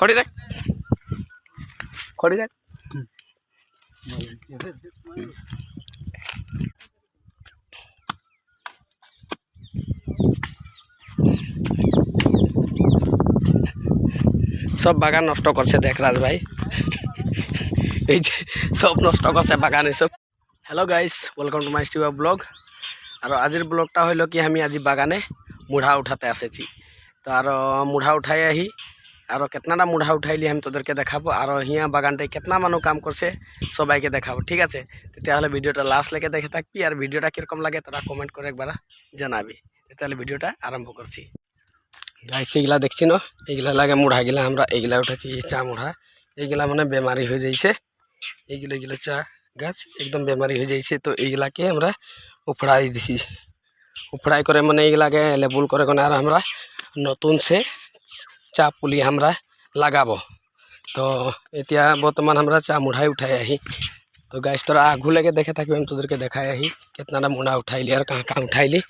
খড়ি রাখ খড়ি রাখ সব বাগান নষ্ট করছে দেখ রাজ ভাই। এই যে সব নষ্ট করছে বাগান এসব। Hello guys welcome to my স্টিউব blog আর আজির ব্লগটা হইল কি, আমি আজি বাগানে মুঢ়া উঠাতে আসেছি। তো আর মুঢ়া উঠাই আহি আর কেতনাটা মুঢ়া উঠাইলি আমি তোদেরকে দেখাবো আর হিয়া বাগানটায় কেতনা মানুষ কাম করছে সবাইকে দেখাবো ঠিক আছে তেতিয়াহলে ভিডিওটা লাস্ট লেগে দেখে থাকবি আর ভিডিওটা কীরকম লাগে তোরা কমেন্ট করে একবার জানাবি তেতিয়াহলে ভিডিওটা আরম্ভ করছি গাইছে এগুলা দেখছি ন এইগুলা লাগে মুঢ়াগুলা আমরা এইগুলা উঠেছি এই চা মুঢ়া এইগুলা মানে বেমারি হয়ে যাইছে এইগুলো এগুলো চা গাছ একদম বেমারি হয়ে যাইছে তো এইগুলাকে আমরা উফড়াই দিছি উফড়াই করে মানে এইগুলাকে লেবুল করে কোনে আর আমরা নতুন সে ଚା' पुल हमरा लगाबो। तो इतना बर्तमान हमरा चा मुढ़ाई उठाए आही। तो गैस थोड़ा आगू लेके देखे थक हम के देखा ही कितना मुढ़ा उठाई ली और कहाँ कहाँ उठाई ली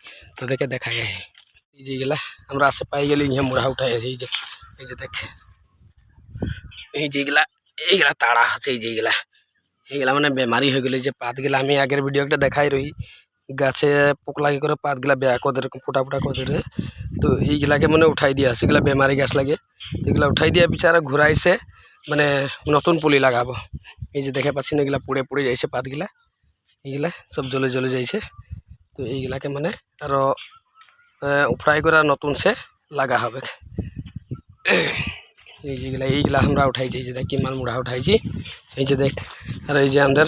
तो देखे देखा आही। हमरा से पाई गली मुढ़ा उठाए ही जे जे देख। এই যেগুলা এইগুলা তাড়া হচ্ছে এই যেগুলা এইগুলা মানে গাছে পোক লাগে করে পাতগুলা বেয়া করে এরকম ফোটা ফোটা করে ধরে তো এইগুলাকে মানে উঠাই দিয়া সেগুলা বেমারি গাছ লাগে তো এগুলা উঠাই দিয়া বিচারা ঘুরাইছে মানে নতুন পুলি লাগাবো এই যে দেখে পাচ্ছি না এগুলা পুড়ে পুড়ে যাইছে পাতগুলা এইগুলা সব জ্বলে জ্বলে যাইছে তো এইগুলাকে মানে আরও উফরাই করে নতুন সে লাগা হবে এই যেগুলা এইগুলা আমরা উঠাইছি এই যে দেখ কিমান মুড়া উঠাইছি এই যে দেখ আর এই যে আমাদের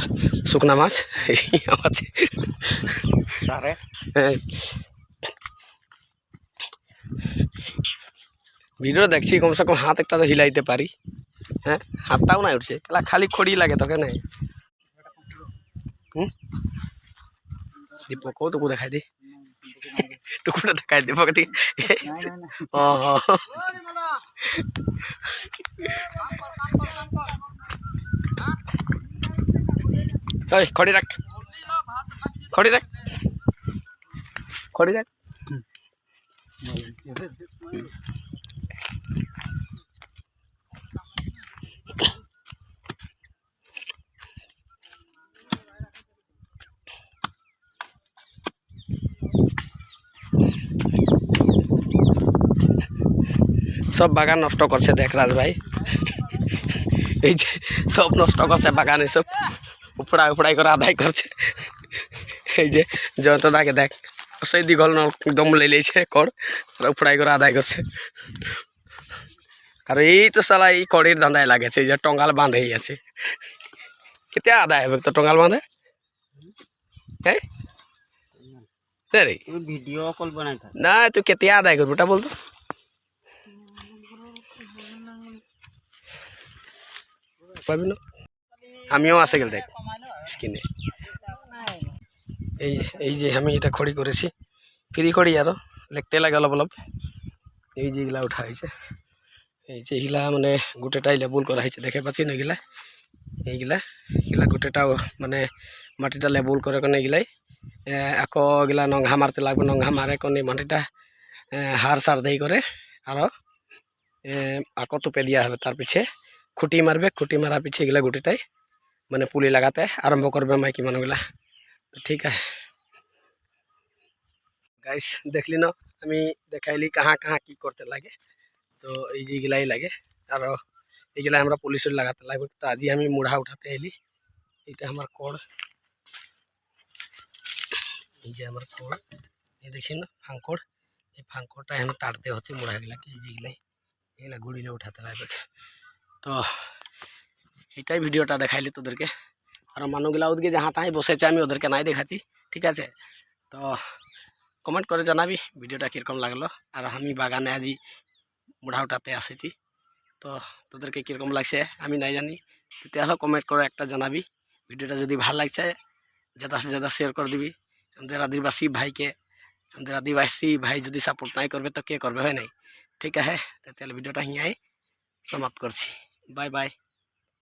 শুকনা মাছ এই এই। ভিডিও দেখছি কমসে কম হাত একটা তো হিলাইতে পারি হ্যাঁ হাতটাও না উঠছে খেলা খালি খড়ি লাগে তোকে নাই হুম দীপকও তোকে দেখাই দি টুকুটা দেখাই দীপক ঠিক ও খড়ি রাখ। খড়ি রাখ। খড়ি রাখ। সব বাগান নষ্ট করছে দেখ রাজ ভাই। এই যে সব নষ্ট করছে বাগান এসব উপড়াই উপড়াই করে আদায় করছে। এই যে যতদাকে দেখ সেই দীঘল নল একদম লেলেছে কর উপড়াই করে আদায় করছে। আর এই তো সালা এই কড়ির ধান্দায় লাগেছে এই যে টঙ্গাল বাঁধেই আছে। কেতে আদায় হবে তো টঙ্গাল বাঁধে? হ্যাঁ? রে। ভিডিও কল বানাই না তুই কেতে আদায় করবি ওটা বলতো পাবি না? আমিও আছে গেল দেখ। স্কিনে। এই এই যে আমি এটা খড়ি করেছি। ফ্রি খড়ি আরও লিখতে লাগে অলপ অলপ। এই যে এগুলা উঠা হয়েছে। এই যে এগুলা মানে গোটেটাই লেবুল করা হয়েছে দেখে পাচ্ছি না এগুলা? এইগুলা এগুলা গোটেটাও মানে মাটিটা লেবুল করে কোনে এগুলাই আকৌ এগুলা নংঘা মারতে লাগবে নংঘা মারে কোনে মাটিটা হার সার দেই করে আরও এ, আকৌ তুপে দিয়া হবে তার পিছে খুঁটি মারবে খুঁটি মারা পিছে এগুলা গোটেটাই মানে পুলি লাগাতে আরম্ভ করবে মাইকি মানুহগুলা তো ঠিক আছে গাইস দেখলি ন আমি দেখাইলি কাহা কাহা কি করতে লাগে তো এই যে এগুলাই লাগে আর এগুলা আমরা পুলিশের লাগাতে লাগবে তো আজি আমি মুড়া উঠাতে এলি এটা আমার কড় এই যে আমার কড় এই দেখছি না ফাঙ্কড় এই ফাঙ্কড়টা এখন তাড়তে হচ্ছে মুড়াগুলাকে এই যেগুলাই এগুলা গুড়িলে উঠাতে লাগবে তো এটাই ভিডিওটা দেখাইলি তোদেরকে আর মানুষগুলা ওদিকে যাহা তাই বসেছে আমি ওদেরকে নাই দেখাচ্ছি ঠিক আছে তো কমেন্ট করে জানাবি ভিডিওটা কীরকম লাগলো আর আমি বাগানে আজি মুড়া উঠাতে আসেছি তো তোদেরকে কীরকম লাগছে আমি নাই জানি তেতিয়াহলে কমেন্ট করে একটা জানাবি ভিডিওটা যদি ভাল লাগছে ज़्यादा से ज़्यादा शेयर कर দিবি আমাদের আদিবাসী ভাইকে আমাদের আদিবাসী ভাই যদি সাপোর্ট নাই করবে তো কে করবে হয় নাই ঠিক আছে তেতিয়াহলে ভিডিওটা হিয়াই সমাপ্ত করছি বাই বাই